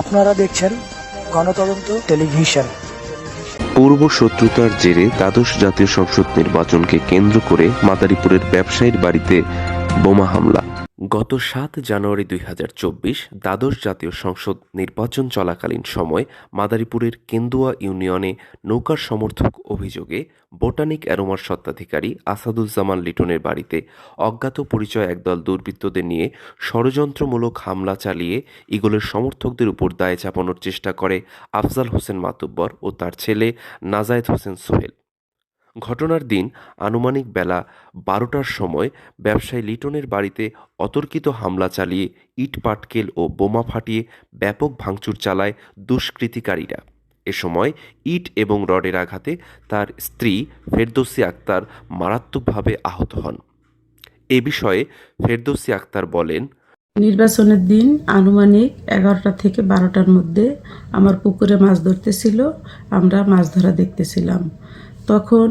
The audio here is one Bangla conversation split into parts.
আপনারা দেখছেন গণতদন্ত টেলিভিশন। পূর্ব শত্রুতার জেরে দ্বাদশ জাতীয় সংসদ নির্বাচনকে কেন্দ্র করে মাদারীপুরের ব্যবসায়ীর বাড়িতে বোমা হামলা। গত সাত জানুয়ারি দুই হাজার চব্বিশ দ্বাদশ জাতীয় সংসদ নির্বাচন চলাকালীন সময় মাদারীপুরের কেন্দুয়া ইউনিয়নে নৌকার সমর্থক অভিযোগে বোটানিক অ্যারোমার স্বত্বাধিকারী আসাদুজ্জামান লিটনের বাড়িতে অজ্ঞাত পরিচয় একদল দুর্বৃত্তদের নিয়ে ষড়যন্ত্রমূলক হামলা চালিয়ে ইগলের সমর্থকদের উপর দায় চাপানোর চেষ্টা করে আফজাল হোসেন মাতুব্বর ও তার ছেলে নাজায়েদ হোসেন সোহেল। ঘটনার দিন আনুমানিক বেলা বারোটার সময় ব্যবসায়ী লিটনের বাড়িতে অতর্কিত হামলা চালিয়ে ইট পাটকেল ও বোমা ফাটিয়ে ব্যাপক ভাঙচুর চালায় দুষ্কৃতিকারীরা। এ সময় ইট এবং রডের আঘাতে তার স্ত্রী ফেরদৌসি আক্তার মারাত্মকভাবে আহত হন। এ বিষয়ে ফেরদৌসি আক্তার বলেন, নির্বাচনের দিন আনুমানিক এগারোটা থেকে বারোটার মধ্যে আমার পুকুরে মাছ ধরতেছিল, আমরা মাছ ধরা দেখতেছিলাম। তখন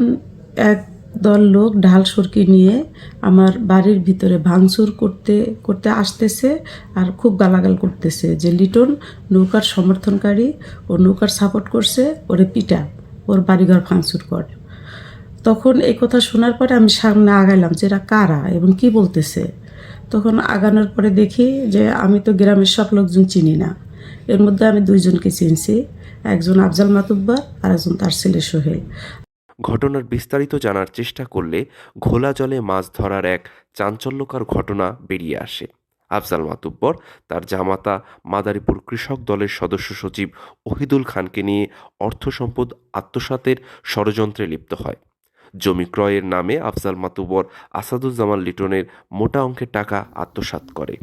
এক দল লোক ঢাল সরকি নিয়ে আমার বাড়ির ভিতরে ভাঙচুর করতে করতে আসতেছে আর খুব গালাগাল করতেছে যে, লিটন নৌকার সমর্থনকারী, ও নৌকার সাপোর্ট করছে, ওরে পিটা, ওর বাড়িঘর ভাঙচুর কর। তখন এই কথা শোনার পরে আমি সামনে আগাইলাম যে, এরা কারা এবং কি বলতেছে? তখন আগানোর পরে দেখি যে, আমি তো গ্রামের সব লোকজন চিনি না। এর মধ্যে আমি দুইজনকে চিনছি, একজন আফজাল মাতুব্বার আর একজন তার ছেলে সোহেল। ঘটনার বিস্তারিত জানার চেষ্টা করলে ঘোলা জলে মাছ ধরার এক চাঞ্চল্যকর ঘটনা বেরিয়ে আসে। আফজাল মাতুব্বর, তার জামাতা মাদারীপুর কৃষক দলের সদস্য সচিব ওহিদুল খানকে নিয়ে অর্থ সম্পদ আত্মসাতের ষড়যন্ত্রে লিপ্ত হয়। জমি ক্রয়ের নামে আফজাল মাতুব্বর আসাদুজ্জামান লিটনের মোটা অঙ্কের টাকা আত্মসাৎ করে।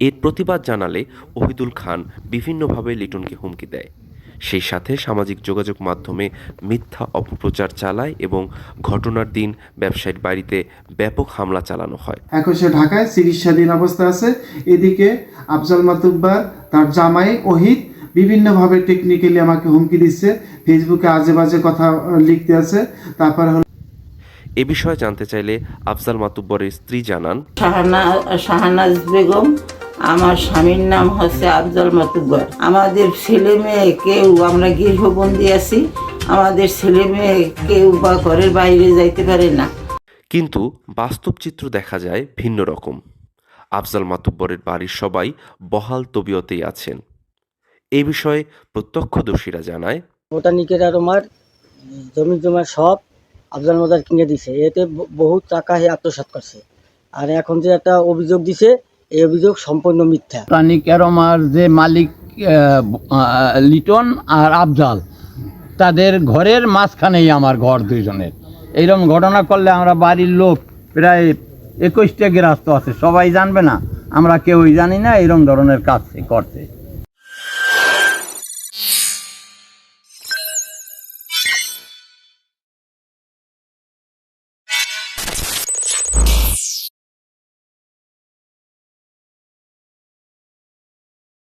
এর প্রতিবাদ জানালে ওহিদুল খান বিভিন্নভাবে লিটনকে হুমকি দেয়। সেই সাথে সামাজিক যোগাযোগ মাধ্যমে মিথ্যা অপপ্রচার চালায় এবং ঘটনার দিন ব্যবসায়ীর বাড়িতে ব্যাপক হামলা চালানো হয়। এখন সে ঢাকায় চিকিৎসাধীন অবস্থা আছে। এদিকে আফজাল মাতুব্বার তার জামাই ওহিদ বিভিন্নভাবে টেকনিক্যালি আমাকে হুমকি দিচ্ছে। ফেসবুকে আজে বাজে কথা লিখতে আছে। তারপর হলো এ বিষয়ে জানতে চাইলে আফজাল মাতুব্বরের স্ত্রী জানান শাহানা শাহানাজ বেগম আমার স্বামীর নাম হচ্ছে আফজল মাতুব্বর। আমাদের ছেলে মেয়ে কেউ আমরা গৃহবন্দী আছি আমাদের ছেলে মেয়ে কেউ বা ঘরের বাইরে যাইতে পারে না। কিন্তু বাস্তব চিত্র দেখা যায় ভিন্ন রকম। আফজাল মাতুব্বরের বাড়ির সবাই বহাল তবিয়তেই আছেন। এ বিষয়ে প্রত্যক্ষদর্শীরা জানায় বোটানিকের আর আমার জমি জমা সব আফজাল মজার কিনে দিছে। এতে ব- বহু টাকা হে আত্মসাৎ করছে। আর এখন যে একটা অভিযোগ দিছে এই অভিযোগ সম্পূর্ণ মিথ্যা। প্রাণিক অ্যারোমার যে মালিক লিটন আর আফজাল, তাদের ঘরের মাঝখানেই আমার ঘর দুইজনের। এইরকম ঘটনা করলে আমরা বাড়ির লোক প্রায় একুশটা গৃহস্থ আছে, সবাই জানবে না। আমরা কেউই জানি না এরকম ধরনের কাজ করছে